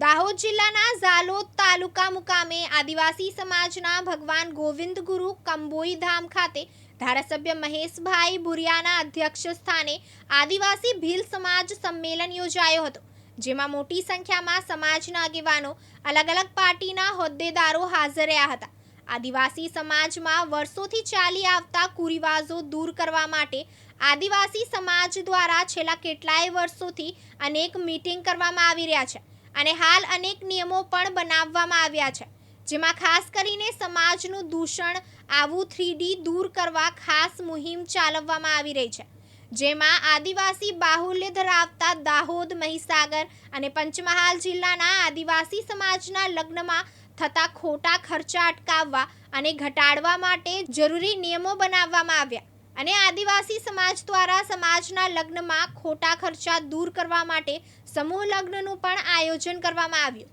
દાહોદ જિલ્લાના ઝાલોદ તાલુકા મુકામે આદિવાસી સમાજના ભગવાન ગોવિંદ ગુરુ કંબોઈ ધામ ખાતે ધારાસભ્ય મહેશભાઈ ભુરિયાના અધ્યક્ષ સ્થાને આદિવાસી ભીલ સમાજ સંમેલન યોજાયો હતો, જેમાં મોટી સંખ્યામાં સમાજના આગેવાનો અલગ અલગ પાર્ટીના હોદ્દેદારો હાજર રહ્યા હતા. આદિવાસી સમાજમાં વર્ષોથી ચાલી આવતા કુરિવાજો દૂર કરવા માટે આદિવાસી સમાજ દ્વારા છેલ્લા કેટલાય વર્ષોથી અનેક મીટિંગ કરવામાં આવી રહ્યા છે. અને હાલ અનેક નિયમો પણ બનાવવામાં આવ્યા છે, જેમાં ખાસ કરીને સમાજનું દૂષણ આવું થ્રીડી દૂર કરવા ખાસ મુહિમ ચાલવવામાં આવી રહી છે, જેમાં આદિવાસી બાહુલ્ય ધરાવતા દાહોદ, મહીસાગર અને પંચમહાલ જિલ્લાના આદિવાસી સમાજના લગ્નમાં થતા ખોટા ખર્ચા અટકાવવા અને ઘટાડવા માટે જરૂરી નિયમો બનાવવામાં આવ્યા. અને આદિવાસી સમાજ દ્વારા સમાજના લગ્નમાં ખોટા ખર્ચા દૂર કરવા માટે સમૂહ લગ્નનું પણ આયોજન કરવામાં આવ્યું.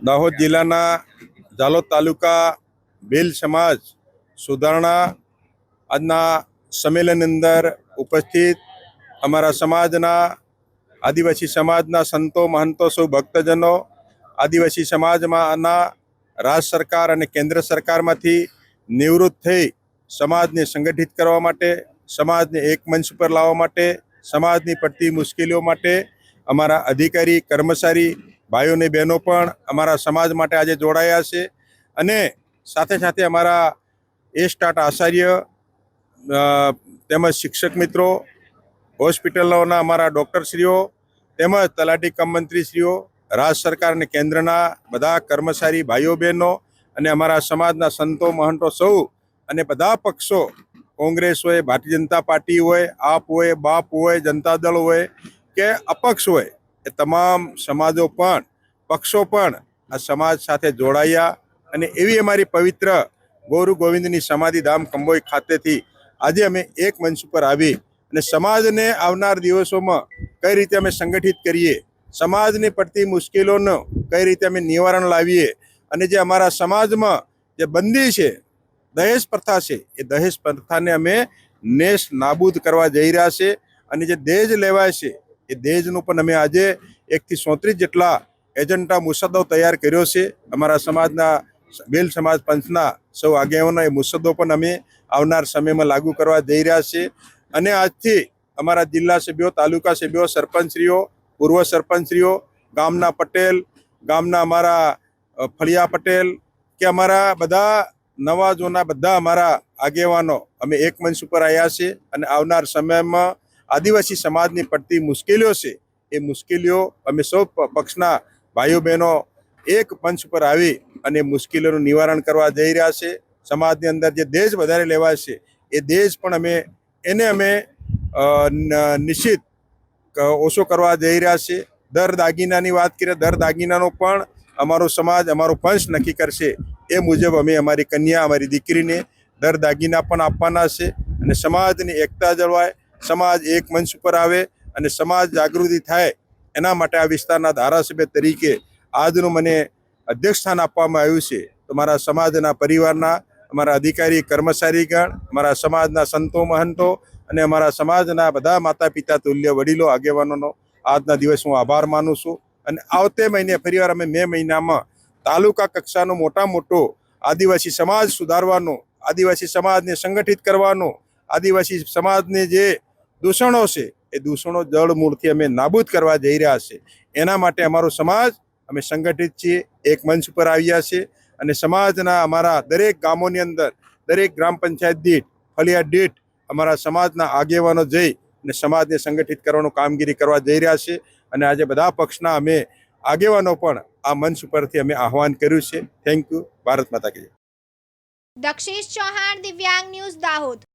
દાહોદ જિલ્લાના ઝાલોદ તાલુકા બેલ સમાજ સુધારણા આજના સંમેલન અંદર ઉપસ્થિત અમારા સમાજના આદિવાસી સમાજના સંતો, મહંતો, સૌ ભક્તજનો, આદિવાસી સમાજમાંના રાજ્ય સરકાર અને કેન્દ્ર સરકારમાંથી નિવૃત્ત થઈ સમાજને સંગઠિત કરવા માટે, સમાજને એક મંચ પર લાવવા માટે, સમાજની પડતી મુશ્કેલીઓ માટે, અમારા અધિકારી, કર્મચારી ભાઈઓને બહેનો પણ અમારા સમાજ માટે આજે જોડાયા છે. અને સાથે સાથે અમારા એ સ્ટાર્ટ આચાર્ય તેમજ શિક્ષક મિત્રો, હોસ્પિટલોના અમારા ડૉક્ટરશ્રીઓ, તેમજ તલાટી કમ મંત્રીશ્રીઓ રાજ્ય સરકાર અને કેન્દ્રના બધા કર્મચારી, ભાઈઓ, બહેનો અને અમારા સમાજના સંતો, મહંતો સૌ અને બધા પક્ષો, કોંગ્રેસ હોય, ભારતીય જનતા પાર્ટી હોય, આપ હોય, બાપ હોય, જનતા દળ હોય કે અપક્ષ હોય, એ તમામ સમાજો પણ, પક્ષો પણ આ સમાજ સાથે જોડાયા અને એવી અમારી પવિત્ર ગોરુ ગોવિંદની સમાધિ ધામ કંબોઈ ખાતેથી આજે અમે એક મંચ ઉપર આવી અને સમાજને આવનાર દિવસોમાં કઈ રીતે અમે સંગઠિત કરીએ, સમાજને પડતી મુશ્કેલીઓનો કઈ રીતે અમે નિવારણ લાવીએ અને જે અમારા સમાજમાં જે બંદી છે દહેજ પ્રથા છે. એ દહેજ પ્રથાને અમે નેશ નાબૂદ કરવા જઈ રહ્યા છે અને જે દહેજ લેવાય છે, એ દહેજનું પણ અમે આજે એકથી સોત્રીસ જેટલા એજન્ટા મુસદ્દો તૈયાર કર્યો છે. અમારા સમાજના બેલ સમાજ પંચના સૌ આગેવાનો એ મુસદ્દો પણ અમે આવનાર સમયમાં લાગુ કરવા જઈ રહ્યા છે. અને આજથી અમારા જિલ્લા સભ્યો, તાલુકા સભ્યો, સરપંચશ્રીઓ, પૂર્વ સરપંચશ્રીઓ, ગામના પટેલ, ગામના અમારા ફળિયા પટેલ કે અમારા બધા નવા જૂના બધા અમારા આગેવાનો અમે એક મંચ ઉપર આવ્યા છે અને આવનાર સમયમાં આદિવાસી સમાજની પડતી મુશ્કેલીઓ છે, એ મુશ્કેલીઓ અમે સૌ પક્ષના ભાઈઓ બહેનો એક મંચ પર આવી અને મુશ્કેલીઓનું નિવારણ કરવા જઈ રહ્યા છે. સમાજની અંદર જે દેશ વધારે લેવાય છે, એ દેશ પણ અમે, એને અમે નિશ્ચિત ઓછો કરવા જઈ રહ્યા છે દર દાગીનાની વાત કરીએ, દર દાગીનાનો પણ અમારો સમાજ, અમારો પંચ નક્કી કરશે એ મુજબ અમે અમારી કન્યા, અમારી દીકરીને દર દાગીના પણ આપવાના છે અને સમાજની એકતા જળવાય, સમાજ એક મંચ ઉપર આવે અને સમાજ જાગૃતિ થાય એના માટે આ વિસ્તારના ધારાસભ્ય તરીકે આજનું મને અધ્યક્ષ સ્થાન આપવામાં આવ્યું છે. તો મારા સમાજના પરિવારના, અમારા અધિકારી, કર્મચારીગણ, અમારા સમાજના સંતો, મહંતો અને અમારા સમાજના બધા માતા પિતા તુલ્ય વડીલો, આગેવાનોનો આજના દિવસ હું આભાર માનું છું. અને આવતે મહિને ફરીવાર અમે મે મહિનામાં તાલુકા કક્ષાનો મોટા મોટો આદિવાસી સમાજ સુધારવાનો, આદિવાસી સમાજને સંગઠિત કરવાનો, આદિવાસી સમાજને જે દૂષણો છે, એ દૂષણો જળ મૂળથી અમે નાબૂદ કરવા જઈ રહ્યા છે. એના માટે અમારો સમાજ, અમે સંગઠિત છીએ, એક મંચ પર આવ્યા છે અને સમાજના અમારા દરેક ગામોની અંદર, દરેક ગ્રામ પંચાયત દીઠ ફળિયા દીઠ અમારા સમાજના આગેવાનો જઈ અને સમાજને સંગઠિત કરવાનું કામગીરી કરવા જઈ રહ્યા છે. અને આજે બધા પક્ષના અમે આગેવાનો પણ આ મંચ પરથી અમે આહવાન કર્યું છે. થેન્ક યુ ભારત માતા કી. દક્ષેશ ચૌહાણ દિવ્યાંગ ન્યૂઝ દાહોદ.